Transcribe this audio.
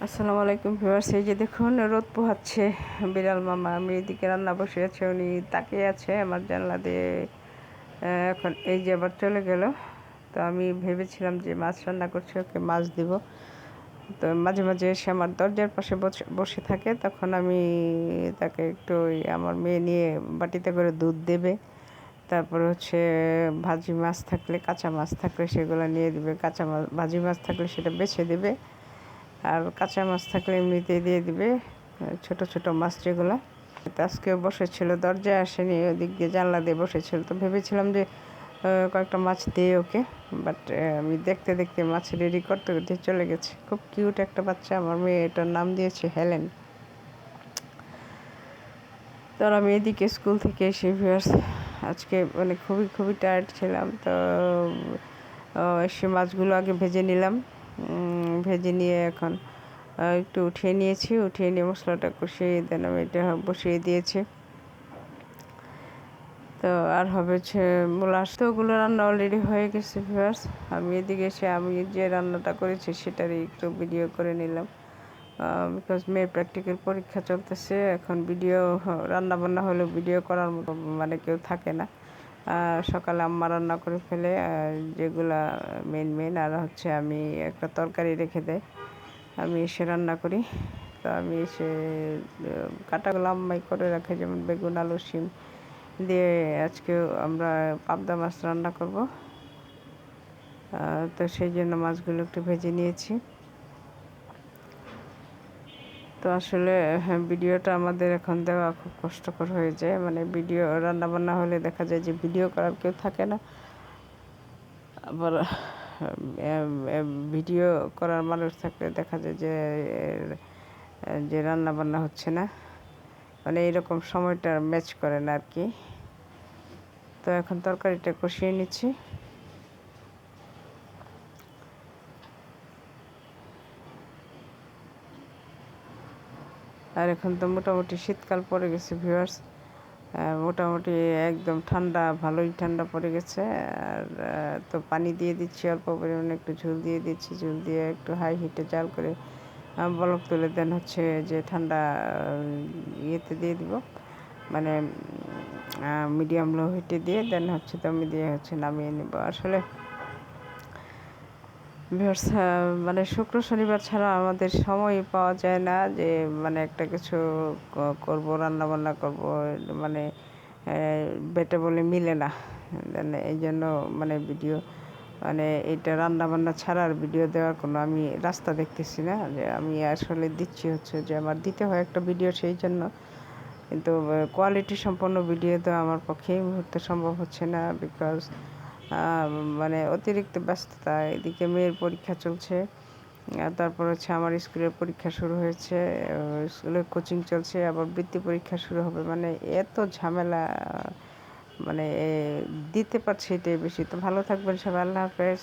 আসসালামু আলাইকুম ভিউয়ার্স, এই যে দেখুন, রোদ পোহাচ্ছে বিড়াল মামা। আমি এদিকে রান্না বসে আছে, উনি তাকিয়ে আছে আমার জানলা দিয়ে। এখন এই যে আবার চলে গেল। তো আমি ভেবেছিলাম যে মাছ রান্না করছে, ওকে মাছ দিব। তো মাঝে মাঝে এসে আমার দরজার পাশে বসে- থাকে, তখন আমি তাকে একটু আমার মেয়ে নিয়ে বাটিতে করে দুধ দেবে। তারপর হচ্ছে ভাজি মাছ থাকলে, কাঁচা মাছ থাকলে সেগুলো নিয়ে দেবে। কাঁচা মাছ ভাজি মাছ থাকলে সেটা বেছে দেবে। আর কাঁচা মাছ থাকলে এমনিতে দিয়ে দিবে ছোট ছোট মাছ যেগুলো। তো আজকে বসেছিল, দরজায় আসেনি, ওদিক দিয়ে জানলা দিয়ে বসেছিল। তো ভেবেছিলাম যে কয়েকটা মাছ দিয়ে ওকে বাট আমি দেখতে দেখতে মাছ রেডি করতে করতে চলে গেছে। খুব কিউট একটা বাচ্চা, আমার মেয়ে এটার নাম দিয়েছে হেলেন তো আমি এদিকে স্কুল থেকে এসে ভিউয়ার্স আজকে মানে খুবই খুবই টায়ার্ড ছিলাম। তো এসে মাছগুলো আগে ভেজে নিলাম। ভেজে নিয়ে এখন একটু উঠিয়ে নিয়েছি। উঠিয়ে নিয়ে মশলাটা কষিয়ে দেন, আমি এটা বসিয়ে দিয়েছি। তো আর হবে হচ্ছে মূলা তো ওগুলো রান্না অলরেডি হয়ে গেছে ভিউয়ার্স আমি এদিকে এসে, আমি যে রান্নাটা করেছি সেটারই একটু ভিডিও করে নিলাম। বিকজ মেয়ের প্র্যাকটিক্যাল পরীক্ষা চলতেছে, এখন ভিডিও রান্না বান্না হলেও ভিডিও করার মতো মানে কেউ থাকে না। সকালে আম্মা রান্না করে ফেলে যেগুলা মেন মেন আর হচ্ছে আমি একটা তরকারি রেখে দেয় আমি এসে রান্না করি। তো আমি এসে কাটাগুলো আম্মাই করে রাখে, যেমন বেগুন, আলু, শিম দিয়ে আজকে আমরা পাবদা মাছ রান্না করব। তো সেই জন্য মাছগুলো একটু ভেজে নিয়েছি। তো আসলে হ্যাঁ ভিডিওটা আমাদের এখন দেওয়া খুব কষ্টকর হয়ে যায়। মানে ভিডিও রান্না বান্না হলে দেখা যায় যে ভিডিও করার কেউ থাকে না। আবার ভিডিও করার মানুষ থাকলে দেখা যায় যে যে রান্না বান্না হচ্ছে না মানে এরকম সময়টা ম্যাচ করে না আর কি। তো এখন তরকারিটা কষিয়ে নিচ্ছি। আর এখন তো মোটামুটি শীতকাল পড়ে গেছে ভিউয়ার্স মোটামুটি একদম ঠান্ডা, ভালোই ঠান্ডা পড়ে গেছে। আর তো পানি দিয়ে দিচ্ছি, অল্প পরিমাণে একটু ঝুল দিয়ে দিচ্ছি। ঝুল দিয়ে একটু হাই হিটে জাল করে বলক তুলে দেন হচ্ছে যে ঠান্ডা ইয়েতে দিয়ে দিব। মানে মিডিয়াম লো হিটে দিয়ে দেন হচ্ছে দমে দিয়ে হচ্ছে নামিয়ে নেব। আসলে মানে শুক্র শনিবার ছাড়া আমাদের সময় পাওয়া যায় না যে মানে একটা কিছু করব রান্না বান্না করব মানে বেটে বলে মিলে না। দেন এই জন্য মানে ভিডিও মানে এটা রান্না বান্না ছাড়া আর ভিডিও দেওয়ার কোনো আমি রাস্তা দেখতেছি না যে, আমি আসলে দিচ্ছি হচ্ছে যে, আমার দিতে হয় একটা ভিডিও সেই জন্য। কিন্তু কোয়ালিটি সম্পন্ন ভিডিও তো আমার পক্ষে এই মুহূর্তে সম্ভব হচ্ছে না বিকজ মানে অতিরিক্ত ব্যস্ততা, এদিকে মেয়ের পরীক্ষা চলছে তারপর হচ্ছে আমার স্কুলের পরীক্ষা শুরু হয়েছে স্কুলের কোচিং চলছে, আবার বৃত্তি পরীক্ষা শুরু হবে মানে এত ঝামেলা মানে দিতে পারছি এটাই বেশি। তো ভালো থাকবেন সবাই, আল্লাহ হাফেজ।